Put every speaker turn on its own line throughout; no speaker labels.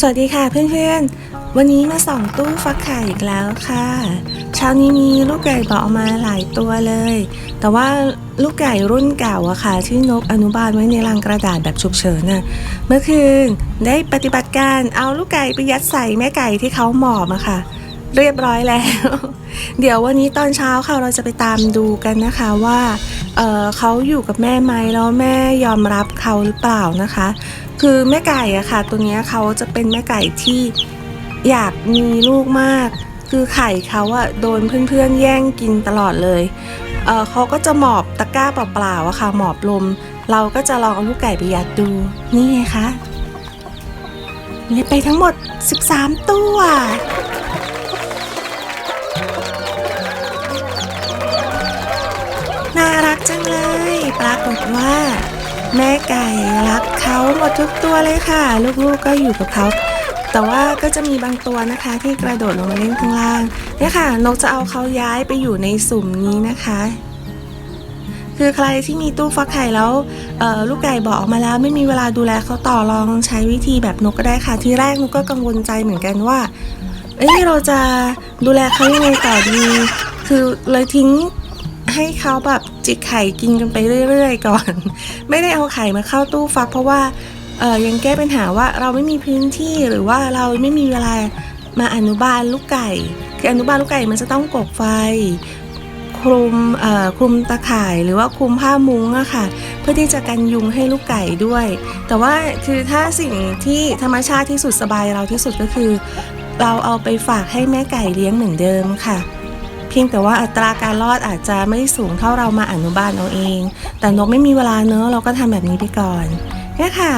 สวัสดีค่ะเพื่อนๆ วันนี้มาส่องตู้ฟักไข่อีกแล้วค่ะ เช้านี้มีลูกไก่บอกออกมาหลายตัวเลย แต่ว่าลูกไก่รุ่นเก่าอะค่ะ ที่นกอนุบาลไว้ในรังกระดาษแบบฉุกเฉินน่ะ เมื่อคืนได้ปฏิบัติการเอาลูกไก่ไปยัดใส่แม่ไก่ที่เขาหมอบอะค่ะ เรียบร้อยแล้ว เดี๋ยววันนี้ตอนเช้าค่ะเราจะไปตามดูกันนะคะว่าเเขาอยู่กับแม่ไหมแล้วแม่ยอมรับเขาหรือเปล่านะคะ คือแม่ไก่อะค่ะ ตัวเนี้ยเขาจะเป็นแม่ไก่ที่อยากมีลูกมาก คือไข่เขาอะโดนเพื่อนๆแย่งกินตลอดเลยเเขาก็จะหมอบตะกร้าเปล่าๆอะค่ะหมอบลม เราก็จะลองเอาลูกไก่ไปยัดดูนี่ไงคะเลี้ยไปทั้งหมด 13 ตัว ปรากฏว่า แม่ไก่รักเขาหมดทุกตัวเลยค่ะ ลูกๆก็อยู่กับเขาแต่ว่าก็จะมีบางตัวนะคะที่กระโดดลงมาเล่นข้างล่างเนี่ยค่ะนกจะเอาเขาย้ายไปอยู่ในสุ่มนี้นะคะ คือใครที่มีตู้ฟักไข่แล้วลูกไก่บอกออกมาแล้ว ไม่มีเวลาดูแลเขาต่อลองใช้วิธีแบบนกก็ได้ค่ะ ทีแรกนกก็กังวลใจเหมือนกันว่าเอ้ยเราจะดูแลเขายังไงต่อดี คือเลยทิ้ง ให้เขาแบบจิกไข่กินกันไปเรื่อยๆ ก่อน ไม่ได้เอาไข่มาเข้าตู้ฟัก เพราะว่าเออยังแก้ปัญหาว่าเราไม่มีพื้นที่หรือว่าเราไม่มีเวลามาอนุบาลลูกไก่ คืออนุบาลลูกไก่มันจะต้องกกไฟ คลุมเอ่อคลุมตะข่ายหรือว่าคลุมผ้ามุ้งอะค่ะ เพื่อที่จะกันยุงให้ลูกไก่ด้วย แต่ว่าคือถ้าสิ่งที่ธรรมชาติที่สุดสบายเราที่สุดก็คือ เราเอาไปฝากให้แม่ไก่เลี้ยงเหมือนเดิมค่ะ เพียงแต่ว่าอัตราการรอดอาจจะไม่สูงเท่าเรามาอนุบาลเอาเอง แต่นกไม่มีเวลาเนอะเราก็ทำแบบนี้ไปก่อนเนี่ยค่ะ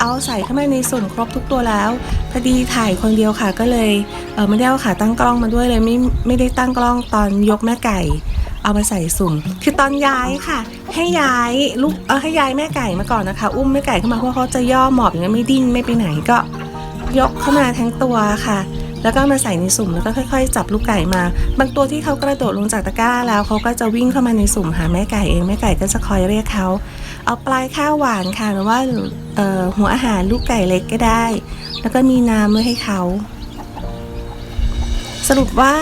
เอาใส่เข้ามาในส่วนครบทุกตัวแล้วพอดีถ่ายคนเดียวค่ะก็เลยเออไม่ได้เอาขาตั้งกล้องมาด้วยเลยไม่ไม่ได้ตั้งกล้องตอนยกแม่ไก่ เอามาใส่สุ่ม คือตอนย้ายค่ะ ให้ย้ายลูกเออให้ย้ายแม่ไก่มาก่อนนะคะ อุ้มแม่ไก่เข้ามาเพราะเขาจะย่อหมอบอย่างนี้ไม่ดิ้นไม่ไปไหนก็ ยกเข้ามาทั้งตัวค่ะ แล้วก็มาใส่ในสุ่มแล้วก็ค่อย ๆ จับลูกไก่มา บางตัวที่เขากระโดดลงจากตะกร้าแล้วเขาก็จะวิ่งเข้ามาในสุ่มหาแม่ไก่เองแม่ไก่ก็จะคอยเรียกเขาเอาปลายข้าวหวานค่ะหรือว่าหัวอาหารลูกไก่เล็กก็ได้ แล้วก็มีน้ำไว้ให้เขาสรุปว่า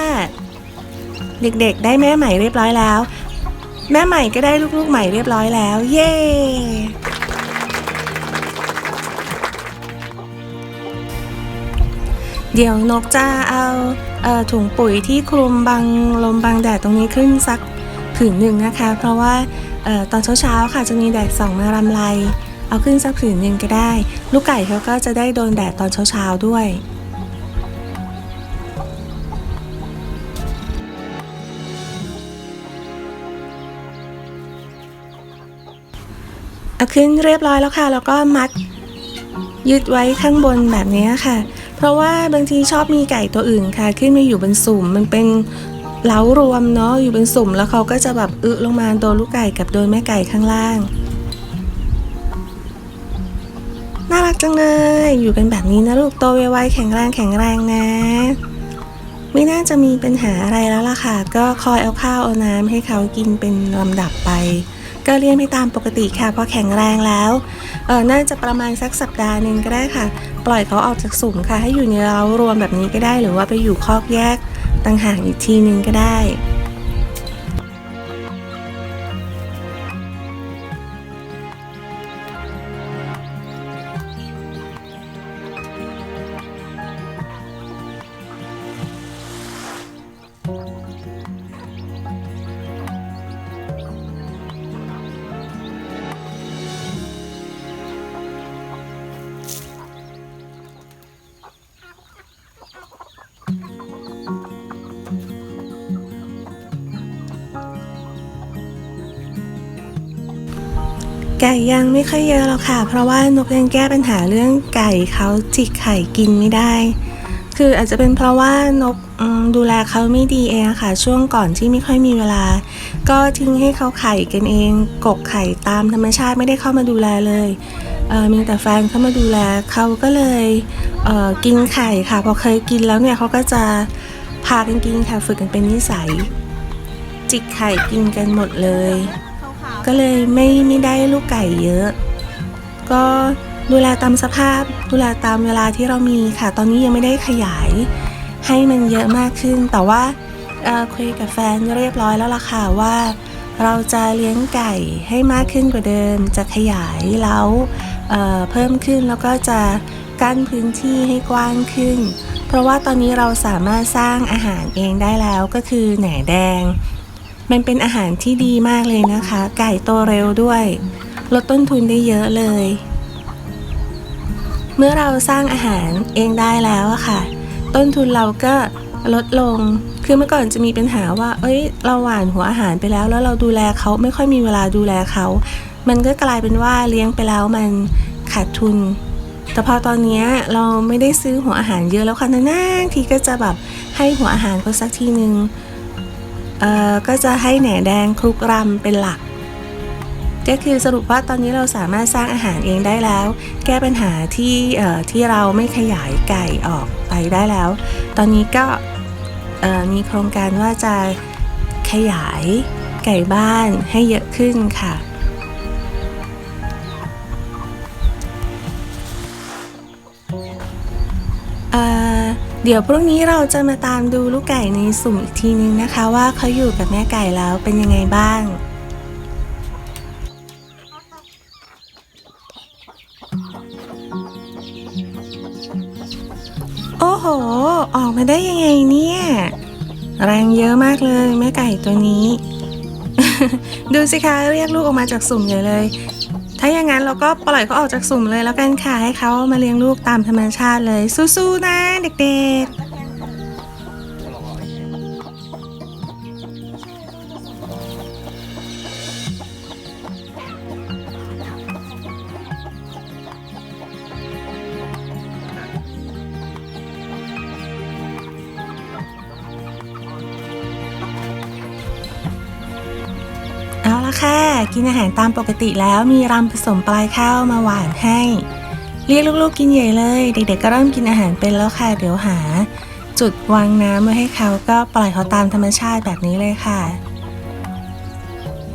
เด็กๆ ได้แม่ใหม่เรียบร้อยแล้ว แม่ใหม่ก็ได้ลูกๆใหม่เรียบร้อยแล้ว เย้ เดี๋ยวนกจะเอาเอถุงปุ๋ยที่คลุมบังลมบังแดดตรงนี้ขึ้นสักผืนหนึ่งนะคะ เพราะว่าอตอนเช้าๆค่ะจะมีแดดส่องมารำไรเอาขึ้นสักผืนหนึ่งก็ได้ ลูกไก่เขาก็จะได้โดนแดดตอนเช้าๆด้วยเอาขึ้นเรียบร้อยแล้วค่ะ แล้วก็มัดยึดไว้ข้างบนแบบนี้ค่ะ เพราะว่าบางทีชอบมีไก่ตัวอื่นค่ะ ขึ้นมาอยู่บนสุ่มมันเป็นเล้ารวมเนาะอยู่บนสุ่มแล้วเขาก็จะแบบอึลงมาโดนลูกไก่กับโดนแม่ไก่ข้างล่าง น่ารักจังเลย อยู่กันแบบนี้นะลูกโตไวๆแข็งแรงแข็งแรงนะ ไม่น่าจะมีปัญหาอะไรแล้วล่ะค่ะ ก็คอยเอาข้าวเอาน้ำให้เขากินเป็นลำดับไป ก็เลี้ยงไปตามปกติค่ะพอแข็งแรงแล้วเออน่าจะประมาณสักสัปดาห์หนึ่งก็ได้ค่ะ ปล่อยเขาออกจากสุ่มค่ะ ให้อยู่ในเล้ารวมแบบนี้ก็ได้ หรือว่าไปอยู่คอกแยกต่างหากอีกทีนึงก็ได้ ไก่ยังไม่ค่อยเยอะหรอกค่ะ เพราะว่านกยังแก้ปัญหาเรื่องไก่เขาจิกไข่กินไม่ได้ คืออาจจะเป็นเพราะว่านกดูแลเขาไม่ดีเองค่ะ ช่วงก่อนที่ไม่ค่อยมีเวลา ก็ทิ้งให้เขาไข่กันเอง กกไข่ตามธรรมชาติไม่ได้เข้ามาดูแลเลยเมีแต่แฟนเข้ามาดูแลเขาก็เลยเกินไข่ค่ะ พอเคยกินแล้วเนี่ยเขาก็จะพากันกินค่ะฝึกกันเป็นนิสัย จิกไข่กินกันหมดเลย ก็เลยไม่ไม่ได้ลูกไก่เยอะ ก็ดูแลตามสภาพ ดูแลตามเวลาที่เรามีค่ะ ตอนนี้ยังไม่ได้ขยาย ให้มันเยอะมากขึ้น แต่ว่าคุยกับแฟนเรียบร้อยแล้วล่ะค่ะว่า เราจะเลี้ยงไก่ให้มากขึ้นกว่าเดิม จะขยายเล้าเเพิ่มขึ้นแล้วก็จะกั้นพื้นที่ให้กว้างขึ้น เพราะว่าตอนนี้เราสามารถสร้างอาหารเองได้แล้วก็คือแหน่แดง มันเป็นอาหารที่ดีมากเลยนะคะ ไก่โตเร็วด้วย ลดต้นทุนได้เยอะเลย เมื่อเราสร้างอาหารเองได้แล้วอะค่ะ ต้นทุนเราก็ลดลง คือเมื่อก่อนจะมีปัญหาว่า เอ้ย เราหว่านหัวอาหารไปแล้ว แล้วเราดูแลเขาไม่ค่อยมีเวลาดูแลเขา มันก็กลายเป็นว่าเลี้ยงไปแล้วมันขาดทุน แต่พอตอนนี้เราไม่ได้ซื้อหัวอาหารเยอะแล้วค่ะนานๆทีก็จะแบบให้หัวอาหารเขาสักทีนึงเอ่อ ก็จะให้แหน่แดงคลุกรำเป็นหลัก ก็คือสรุปว่าตอนนี้เราสามารถสร้างอาหารเองได้แล้ว แก้ปัญหาที่เอ่อที่เราไม่ขยายไก่ออกไปได้แล้ว ตอนนี้ก็เอ่อมีโครงการว่าจะขยายไก่บ้านให้เยอะขึ้นค่ะเอ่อ เดี๋ยวพรุ่งนี้เราจะมาตามดูลูกไก่ในสุ่มอีกทีนึงนะคะ ว่าเขาอยู่กับแม่ไก่แล้วเป็นยังไงบ้างโอ้โห ออกมาได้ยังไงเนี่ย แรงเยอะมากเลยแม่ไก่ตัวนี้ ดูสิคะเรียกลูกออกมาจากสุ่มใหญ่เลย ถ้าอย่างนั้นเราก็ปล่อยเขาออกจากสุ่มเลยแล้วกันค่ะให้เขามาเลี้ยงลูกตามธรรมชาติเลยสู้ๆนะเด็กๆ ค่ะ กินอาหารตามปกติแล้วมีรำผสมปลายข้าวมาหวานให้ เรียกลูกๆกินใหญ่เลย เด็กๆก็เริ่มกินอาหารเป็นแล้วค่ะ เดี๋ยวหา จุดวางน้ำไว้ให้เขาก็ปล่อยเขาตามธรรมชาติแบบนี้เลยค่ะ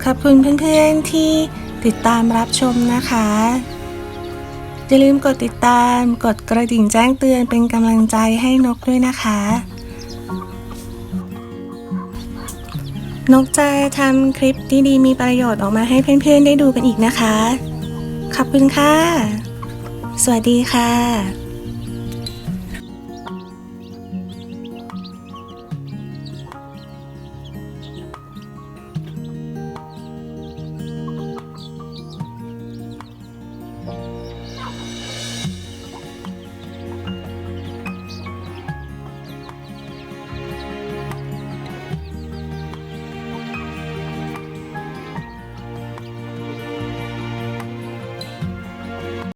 ขอบคุณเพื่อนๆที่ติดตามรับชมนะคะ อย่าลืมกดติดตาม กดกระดิ่งแจ้งเตือนเป็นกำลังใจให้นกด้วยนะคะ นกจะทำคลิปดีๆมีประโยชน์ออกมาให้เพื่อนๆได้ดูกันอีกนะคะ ขอบคุณค่ะ สวัสดีค่ะ